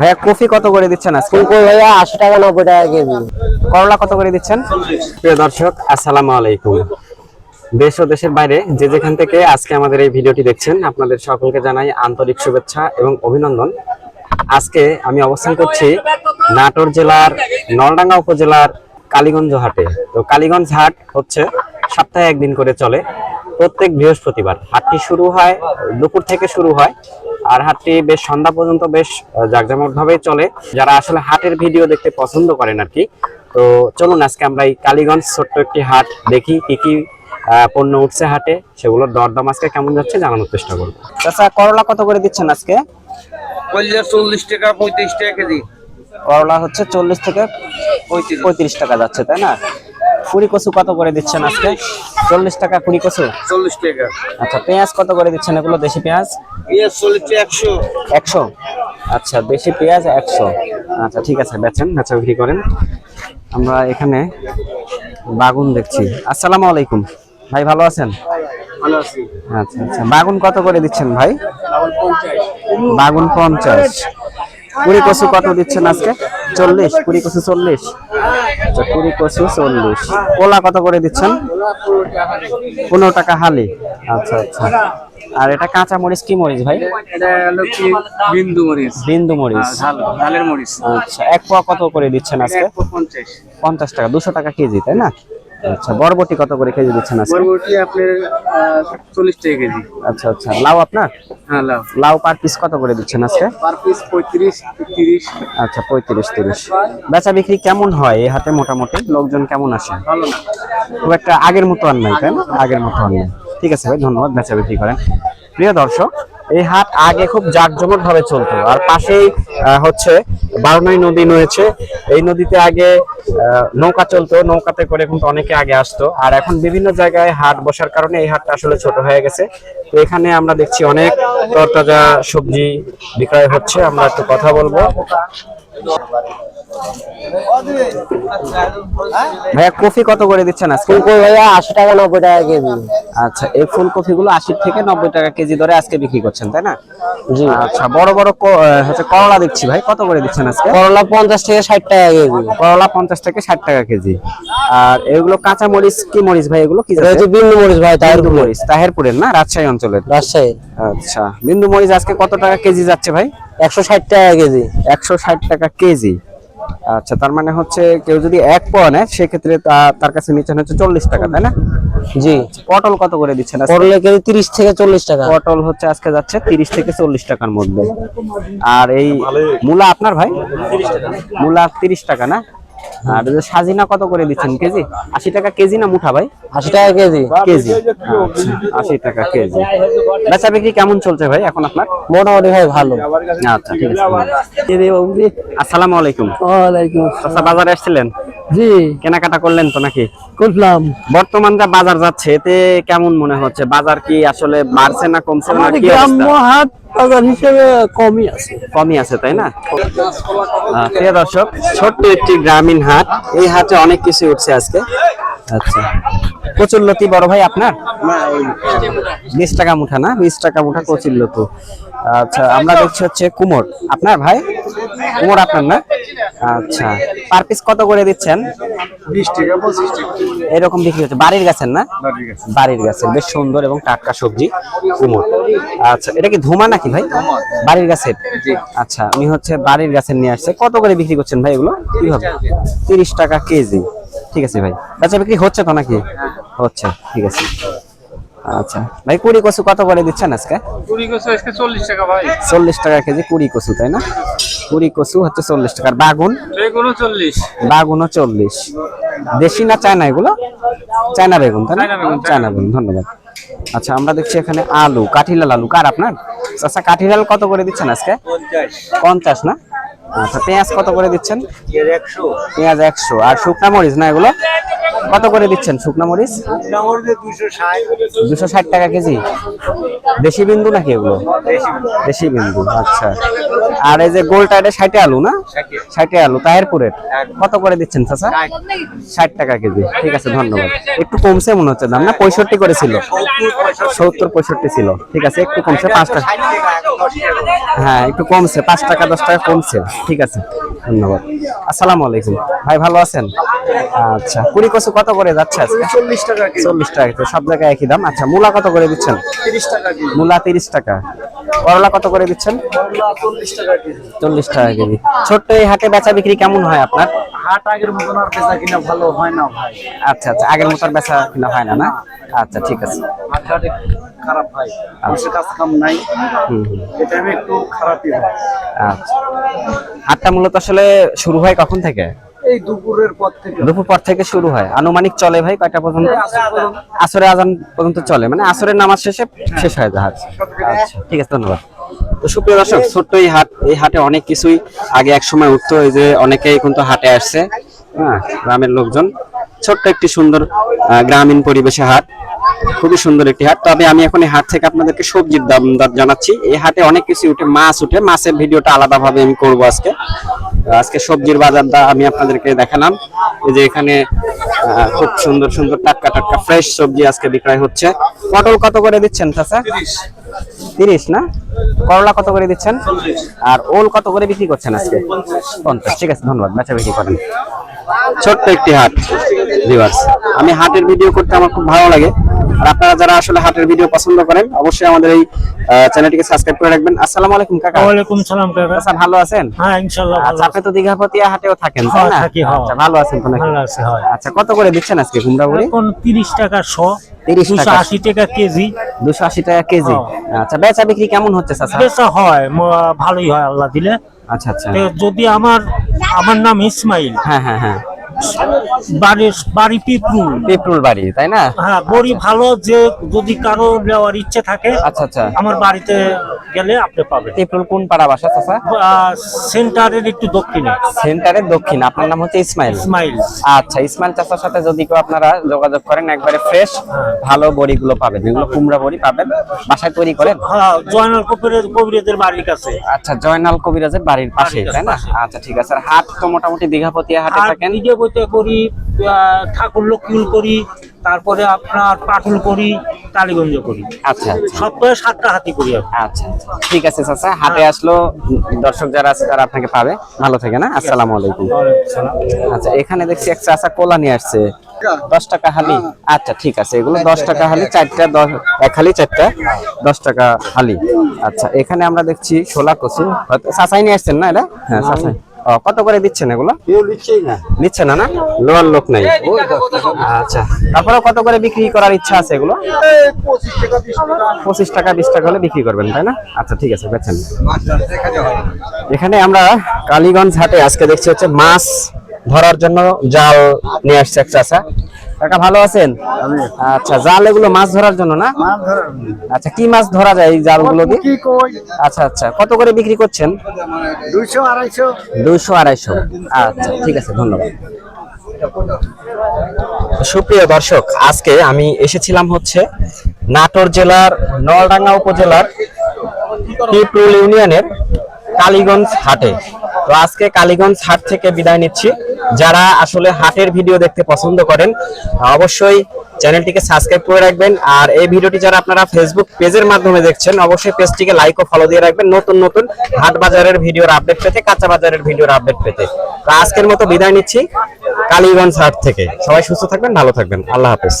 ভাইয়া কফি কত করে দিচ্ছেন আজকে? ফুলকপি ভাইয়া আশি টাকা নব্বই টাকা কেজি। করলা কত করে দিচ্ছেন? প্রিয় দর্শক আসসালামু আলাইকুম। দেশ ও দেশের বাইরে যে যেখান থেকে আজকে আমাদের এই ভিডিওটি দেখছেন আপনাদের সকলকে জানাই আন্তরিক শুভেচ্ছা এবং অভিনন্দন। আজকে আমি অবস্থান করছি নাটোর জেলার নলডাঙ্গা উপজেলার কালীগঞ্জ হাটে। তো কালীগঞ্জ হাট হচ্ছে সপ্তাহে একদিন করে চলে। প্রত্যেক বৃহস্পতিবার। হাটটি শুরু হয় দুপুর থেকে শুরু হয় আর হাটটি বেশ সন্ধ্যা পর্যন্ত বেশ জাকজমক ভাবে চলে। যারা আসলে হাটের ভিডিও দেখতে পছন্দ করেন আর কি তো চলুন আজকে আমরা এই কালীগঞ্জ ছোট্ট একটি হাট দেখি কি কি পণ্য উঠছে হাটে সেগুলোর দরদাম আজকে কেমন যাচ্ছে জানানোর চেষ্টা করব। আচ্ছা করলা কত করে দিচ্ছেন আজকে? চল্লিশ টাকা পঁয়ত্রিশ টাকা কেজি। করলা হচ্ছে চল্লিশ থেকে পঁয়ত্রিশ টাকা যাচ্ছে তাই না? কুড়ি কচু কত করে দিচ্ছেন আজকে? চল্লিশ টাকা কুড়ি কচু? চল্লিশ টাকা। আচ্ছা পেঁয়াজ কত করে দিচ্ছেন এগুলো? দেশি পেঁয়াজ? একশো। একশো? আচ্ছা দেশি পেঁয়াজ একশো। আচ্ছা ঠিক আছে বেচেন বেচা বিক্রি করেন। আমরা এখানে বাগুন দেখছি। আসসালামু আলাইকুম। ভাই ভালো আছেন? ভালো আছি। আচ্ছা আচ্ছা। বাগুন কত করে দিচ্ছেন ভাই? বাগুন পঞ্চাশ। কুড়ি কচু কত দিচ্ছেন আজকে? চল্লিশ কুড়ি কচু চল্লিশ। আচ্ছা কুড়ি কচু চল্লিশ। কোলা কত করে দিচ্ছেন? পনেরো টাকা হালি। আচ্ছা আচ্ছা। আর এটা কাঁচা মরিচ কি মরিচ ভাই? বিন্দু মরিচ। বিন্দু মরিচ। ঝালের মরিচ। আচ্ছা এক পোয়া কত করে দিচ্ছেন আজকে? পঞ্চাশ টাকা দুশো টাকা কেজি তাই না? আচ্ছা বরবটি কত করে কেজি দিচ্ছেন আজকে? বরবটি আপনার চল্লিশ টাকা কেজি। আচ্ছা আচ্ছা। লাউ আপনার? হ্যাঁ লাভ লাউ পার পিস কত করে দিচ্ছেন আজকে? পার পিস পঁয়ত্রিশ তিরিশ। আচ্ছা পঁয়ত্রিশ তিরিশ। বেচা বিক্রি কেমন হয় এই হাটে মোটামুটি? লোকজন কেমন আসে? ভালো না। খুব একটা আগের মতো আর নাই তাই না? আগের মতো আর নাই। ঠিক আছে ভাই ধন্যবাদ বেচা বিক্রি করেন। প্রিয় দর্শক এই হাট আগে খুব জাঁকজমক ভাবে চলতো। আর পাশেই হচ্ছে বারনাই নদী রয়েছে এই নদীতে আগে নৌকা চলতো, নৌকাতে করে কিন্তু অনেকে আগে আসতো। আর এখন বিভিন্ন জায়গায় হাট বসার কারণে এই হাটটা আসলে ছোট হয়ে গেছে। তো এখানে আমরা দেখছি অনেক তরতাজা সবজি বিক্রয় হচ্ছে। আমরা একটু কথা বলব। ভাইয়া কফি কত করে দিচ্ছেন আজকে? ফুলকপি ভাইয়া আশি টাকা নব্বই টাকা কেজি। আচ্ছা এই ফুলকপি গুলো আশি থেকে নব্বই টাকা কেজি ধরে আজকে বিক্রি করছেন তাই না? জি। আচ্ছা বড় বড় হচ্ছে করলা দেখছি ভাই কত করে দিচ্ছেন আজকে? করলা পঞ্চাশ থেকে ষাট টাকা কেজি। করলা পঞ্চাশ থেকে ষাট টাকা কেজি। আর এগুলো কাঁচা মরিচ কি মরিচ ভাই এগুলো কি হচ্ছে বিন্দু মরিচ ভাই তাই মরিচ তাহেরপুরের না? রাজশাহী অঞ্চলের। রাজশাহী। আচ্ছা বিন্দু মরিচ আজকে কত টাকা কেজি যাচ্ছে ভাই? একশো ষাট টাকা কেজি। একশো ষাট টাকা কেজি। আচ্ছা তার মানে হচ্ছে কেউ যদি এক পোয়া নেয় সেক্ষেত্রে তার কাছে নিচ্ছেন হচ্ছে চল্লিশ টাকা তাই না? জি। পটল কত করে দিচ্ছেন কেজি তিরিশ থেকে চল্লিশ টাকা। পটল হচ্ছে আজকে যাচ্ছে তিরিশ থেকে চল্লিশ টাকার মধ্যে। আর এই মূলা আপনার ভাই? মূলা তিরিশ টাকা না? আর সাজিনা কত করে দিচ্ছেন কেজি? আশি টাকা কেজি না মুঠা ভাই? আশি টাকা কেজি। কেজি। আচ্ছা, আশি টাকা কেজি। বেচা বিক্রি কেমন চলছে ভাই এখন আপনার? মোটামুটি ভাই ভালো। আচ্ছা ঠিক আছে। আসসালামু আলাইকুম। ওয়ালাইকুম চাচা বাজারে আসছিলেন? জি। কেনাকাটা করলেন তো নাকি? করলাম। বর্তমান যা বাজার যাচ্ছে এতে কেমন মনে হচ্ছে? বাজার কি আসলে বাড়ছে না কমছে না? কি অবস্থা? বাজার হিসেবে কমই আছে। কমই আছে তাই না? প্রিয় দর্শক ছোট্ট একটি গ্রামীণ হাট। এই হাটে অনেক কিছু উঠছে আজকে। আচ্ছা। কচুরলতি বড় ভাই আপনার? বিশ টাকা মুঠা না? বিশ টাকা মুঠা কচুরলতি আচ্ছা আমরা দেখছি হচ্ছে কুমোর। আপনার ভাই? কুমোর আপনার না? আচ্ছা। পার পিস কত করে দিচ্ছেন? এরকম বিক্রি হচ্ছে। বাড়ির গাছের না? বাড়ির গাছের। বেশ সুন্দর এবং টাটকা সবজি কুমড় আচ্ছা এটা কি ধুমা নাকি ভাই? বাড়ির গাছের? আচ্ছা উনি হচ্ছে বাড়ির গাছের নিয়ে আসছে। কত করে বিক্রি করছেন ভাই এগুলো? কীভাবে তিরিশ টাকা কেজি। ঠিক আছে ভাই। আচ্ছা বিক্রি হচ্ছে তো নাকি? হচ্ছে ঠিক আছে। আচ্ছা। ভাই কুড়ি কচু কত করে দিচ্ছেন আজকে? কুড়ি কচু আজকে চল্লিশ টাকা ভাই। চল্লিশ টাকা কেজি কুড়ি কচু তাই না? কুড়ি কচু হচ্ছে চল্লিশ টাকা আর বাগুন চল্লিশ। বাগুনও চল্লিশ। দেশি না চায়না এগুলো? চায়না বেগুন তাই না? চায়না বেগুন, ধন্যবাদ। আচ্ছা আমরা দেখছি এখানে আলু কাঠিলাল আলু কার আপনার? আচ্ছা কাঠিলাল কত করে দিচ্ছেন আজকে? পঞ্চাশ। পঞ্চাশ না? আচ্ছা পেঁয়াজ কত করে দিচ্ছেন? পেঁয়াজ একশো। আর শুকনা মরিচ না এগুলো? কত করে দিচ্ছেন শুকনা মরিচ? দুশো ষাট টাকা কেজি। দেশি বিন্দু নাকি এগুলো? দেশি বিন্দু আচ্ছা। আর এই যে গোলটা এটা ষাটে আলু না? ষাটে। আলু তাহেরপুরের? কত করে দিচ্ছেন চাচা? ষাট টাকা কেজি। ঠিক আছে ধন্যবাদ। একটু কমছে মনে হচ্ছে দাম না? পঁয়ষট্টি করে ছিল। সত্তর পঁয়ষট্টি ছিল। ঠিক আছে একটু কমছে পাঁচ টাকা। হ্যাঁ একটু কমছে পাঁচ টাকা দশ টাকা কমছে। ঠিক আছে ধন্যবাদ। আসসালামু আলাইকুম। ভাই ভালো আছেন? আচ্ছা কুড়ি কচু কত করে যাচ্ছে আজকে? চল্লিশ টাকা চল্লিশ টাকা তো সব জায়গায় একই দাম। আচ্ছা মূলা কত করে দিচ্ছেন? তিরিশ টাকা মূলা তিরিশ টাকা। করলা কত করে দিচ্ছেন? চল্লিশ টাকা কেজি। ছোট্ট এই হাটে বেচা বিক্রি কেমন হয় আপনার? হাট আগের মতন আর বেচা কিনা ভালো হয় না ভাই। আচ্ছা আচ্ছা আগের মতো আর বেচা কিনা হয় না না? আচ্ছা ঠিক আছে। হাট খারাপ মানুষের কাজ কাম নাই। হুম হুম। এটা আমি একটু খারাপই হয়। আচ্ছা। হাটটা মূলত আসলে শুরু হয় কখন থেকে? এই দুপুরের পর থেকে। দুপুর পর থেকে শুরু হয়। আনুমানিক চলে ভাই কয়টা পর্যন্ত? আসরে আজান পর্যন্ত চলে। মানে আসরের নামাজ শেষে শেষ হয়ে যায়। হাট। আচ্ছা ঠিক আছে ধন্যবাদ। তো সুপ্রিয় দর্শক ছোট্ট এই হাট এই হাটে অনেক কিছুই আগে এক সময় উঠতো এই যে অনেকেই কিন্তু হাটে আসছে। হ্যাঁ গ্রামের লোকজন। ছোট্ট একটি সুন্দর গ্রামীণ পরিবেশে হাট। খুবই সুন্দর একটি হাট। তবে আমি এখন এই হাট থেকে আপনাদেরকে সবজির দাম জানাচ্ছি। এই হাটে অনেক কিছু উঠে মাছ উঠে। মাছের ভিডিওটা আলাদাভাবে আমি করব আজকে। আজকে সবজির বাজারটা আমি আপনাদেরকে দেখালাম। এই যে এখানে খুব সুন্দর সুন্দর টাটকা টাটকা ফ্রেশ সবজি আজকে বিক্রয় হচ্ছে। পটল কত করে দিচ্ছেন চাচা? তিরিশ। না? করলা কত করে দিচ্ছেন? আর ওল কত করে বিক্রি করছেন আজকে? পঞ্চাশ। ঠিক আছে ধন্যবাদ। বেচা বিক্রি করেন। ছোট্ট একটি হাট ভিউয়ার্স আমি হাটের ভিডিও করতে আমার খুব ভালো লাগে। আর আপনারা যারা আসলে হাটের ভিডিও পছন্দ করেন অবশ্যই আমাদের এই চ্যানেলটিকে সাবস্ক্রাইব করে রাখবেন। আসসালামু আলাইকুম কাকা। ওয়ালাইকুম সালাম কাকা। আচ্ছা ভালো আছেন? হ্যাঁ ইনশাল্লাহ ভালো আচ্ছা আপনি তো দীঘাপতিয়া হাটেও থাকেন তাই হ্যাঁ, না? থাকি, হ্যাঁ। আচ্ছা ভালো আছেন তো নাকি? ভালো আছে হয়। আচ্ছা কত করে দিচ্ছেন আজকে কুমড়া বড়ি এখন তিরিশ টাকা শ 30 টাকা। আশি টাকা কেজি। দুশো আশি টাকা কেজি। আচ্ছা বেচা বিক্রি কেমন হচ্ছে চাচা? বেচা হয় ভালোই হয় আল্লাহ দিলে। আচ্ছা আচ্ছা। যদি আমার আমার নাম ইসমাইল হ্যাঁ হ্যাঁ হ্যাঁ। বাড়ির বাড়ি পিপরুল পেট্রোল বাড়ি তাই না? হ্যাঁ বড়ি ভালো যে যদি কারও নেওয়ার ইচ্ছে থাকে আচ্ছা আচ্ছা। আমার বাড়িতে গেলে আপনি পাবেন। পেট্রোল কোন পাড়া বাসা চাচা? সেন্টারের একটু দক্ষিণে। সেন্টারের দক্ষিণ আপনার নাম হচ্ছে ইসমাইল? ইসমাইল। আচ্ছা ইসমাইল চাচার সাথে যদি কেউ আপনারা যোগাযোগ করেন একবারে ফ্রেশ ভালো বড়িগুলো পাবেন এগুলো কুমড়া বড়ি পাবেন বাসায় তৈরি করেন? হ্যাঁ জয়নাল কবিরাজের বাড়ির কাছে। আচ্ছা জয়নাল কবিরাজের বাড়ির পাশে তাই না? আচ্ছা ঠিক আছে। আর হাট তো মোটামুটি দীঘাপতিয়া হাটে থাকেন? বইতে করি ঠাকুর লক্ষ্মীল করি তারপরে আপনার পাটুল করি টালিগঞ্জ করি। আচ্ছা আচ্ছা। সপ্তাহে সাতটা হাতি করি আচ্ছা আচ্ছা। ঠিক আছে চাচা হাটে আসলো। দর্শক যারা আছে তারা আপনাকে পাবে। ভালো থেকে না? আসসালামু আলাইকুম। আচ্ছা এখানে দেখছি এক চাচা কোলা নিয়ে আসছে। দশ টাকা হালি। আচ্ছা ঠিক আছে। এগুলো দশ টাকা হালি চারটা দশ এক হালি চারটা দশ টাকা হালি। আচ্ছা এখানে আমরা দেখছি ছোলা কচু। হয়তো চাচাই নিয়ে আসছেন না এটা? হ্যাঁ চাচাই। কত করে দিচ্ছেন এগুলো? নিচ্ছে না না? লোয়ার লোক নাই। আচ্ছা। তারপরে কত করে বিক্রি করার ইচ্ছা আছে এগুলো? পঁচিশ টাকা বিশ টাকা। হলে বিক্রি করবেন তাই না? আচ্ছা ঠিক আছে বেছেন এখানে আমরা কালীগঞ্জ হাটে আজকে দেখছি হচ্ছে মাছ ধরার জন্য জাল নিয়ে আসছে এক চাচা কাকা ভালো আছেন? আচ্ছা জাল এগুলো মাছ ধরার জন্য না? আচ্ছা কি মাছ ধরা যায় এই জালগুলো দিয়ে? আচ্ছা আচ্ছা কত করে বিক্রি করছেন? দুইশো আড়াইশো। দুইশো আড়াইশো। আচ্ছা ঠিক আছে ধন্যবাদ। সুপ্রিয় দর্শক আজকে আমি এসেছিলাম হচ্ছে নাটোর জেলার নলডাঙ্গা উপজেলার পিপরুল ইউনিয়নের কালীগঞ্জ হাটে। তো আজকে কালীগঞ্জ হাট থেকে বিদায় নিচ্ছি। যারা আসলে হাটের ভিডিও দেখতে পছন্দ করেন অবশ্যই চ্যানেলটিকে সাবস্ক্রাইব করে রাখবেন। আর এই ভিডিওটি যারা আপনারা ফেসবুক পেজের মাধ্যমে দেখছেন, অবশ্যই পেজটিকে লাইক ও ফলো দিয়ে রাখবেন নতুন নতুন হাট বাজারের ভিডিওর আপডেট পেতে, কাঁচা বাজারের ভিডিওর আপডেট পেতে। তো আজকের মতো বিদায় নিচ্ছি, কালীগঞ্জ হাট থেকে। সবাই সুস্থ থাকবেন, ভালো থাকবেন। আল্লাহ হাফেজ।